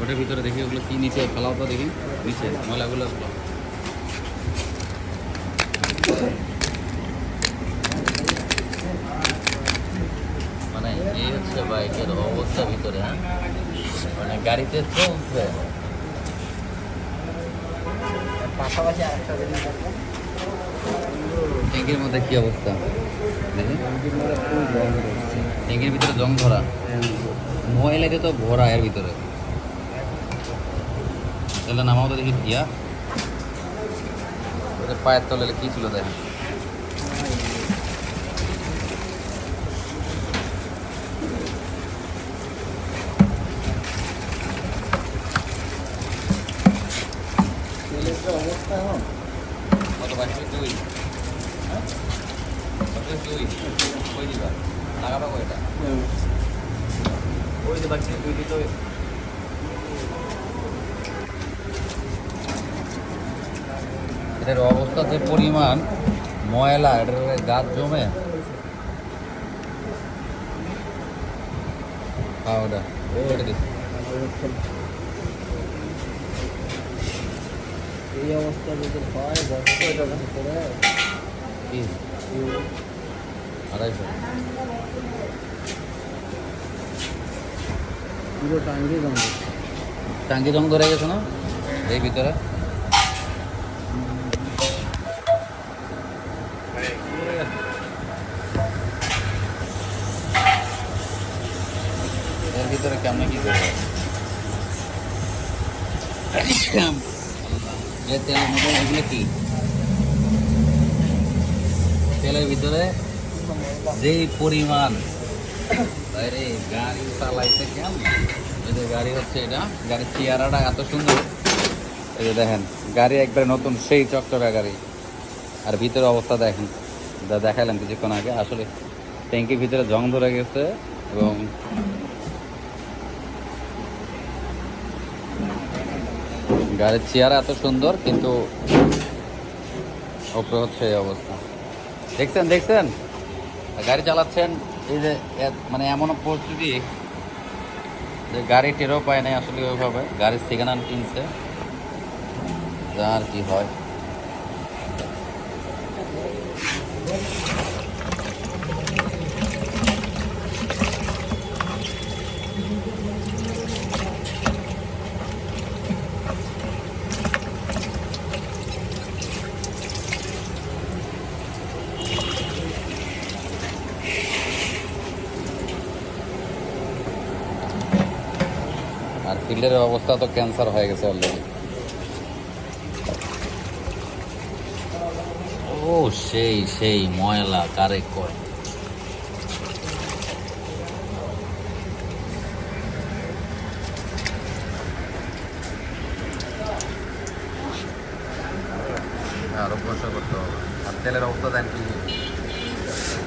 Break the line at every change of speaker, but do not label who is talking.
ওটার ভিতরে দেখি ওগুলো কি নিচে ফেলাও তো দেখি। নিচে ময়লাগুলো মানে এই হচ্ছে বাইকের অবস্থা ভিতরে হ্যাঁ? মানে গাড়িতে চলছে।
পাশাপাশি আরেকটা
ট্যাঙ্কির মধ্যে কি অবস্থা?
ট্যাঙ্কির
ভিতরে জং ধরা। ময়লাতে তো ভরা এর ভিতরে। তাহলে নামাও তো দেখি দিয়া পায়ের তলে কি ছিল দেখ।
অবস্থা এখন।
কত বাকি দুই। হ্যাঁ? দুই? কই দিবা? লাগাবা কয়টা? ওই যে বাকি দুই দিতে এটার অবস্থা যে পরিমাণ ময়লা এটার গাছ জমে। হ্যাঁ ওটা ওটা দিস।
এই অবস্থা যদি হয় বছর করে
কি? আড়াইশো।
পুরো টাঙ্গি জমে।
টাঙ্কি জং ধরে গেছে না? এই ভিতরে? এর ভিতরে কেমনে কি করবে? এ তেলের মধ্যে এগুলো কি? তেলের ভিতরে যেই পরিমাণ বাইরে গাড়ি চালাইছে কেমন? এই যে গাড়ি হচ্ছে এটা, গাড়ির চেয়ারাটা এত সুন্দর। এই যে দেখেন, গাড়ি একবারে নতুন, সেই চকচকা গাড়ি। আর ভিতরে অবস্থা দেখেন, যা দেখালাম কিছুক্ষণ আগে, আসলে ট্যাঙ্কির ভিতরে জং ধরে গেছে এবং গাড়ির চেয়ার এত সুন্দর, কিন্তু ওপরে হচ্ছে এই অবস্থা। দেখছেন দেখছেন? গাড়ি চালাচ্ছেন, এই যে মানে এমন পরিস্থিতি যে গাড়ি টেরও পায় নাই আসলে ওইভাবে। গাড়ির সিগন্যাল কিনছে। যা আর কি হয়। আর ফিল্ডের অবস্থা তো ক্যান্সার হয়ে গেছে অলরেডি ও, সেই সেই, ময়লা, কারে কয়? আরও পয়সা করতে হবে। আর তেলের অবস্থা দেন কি?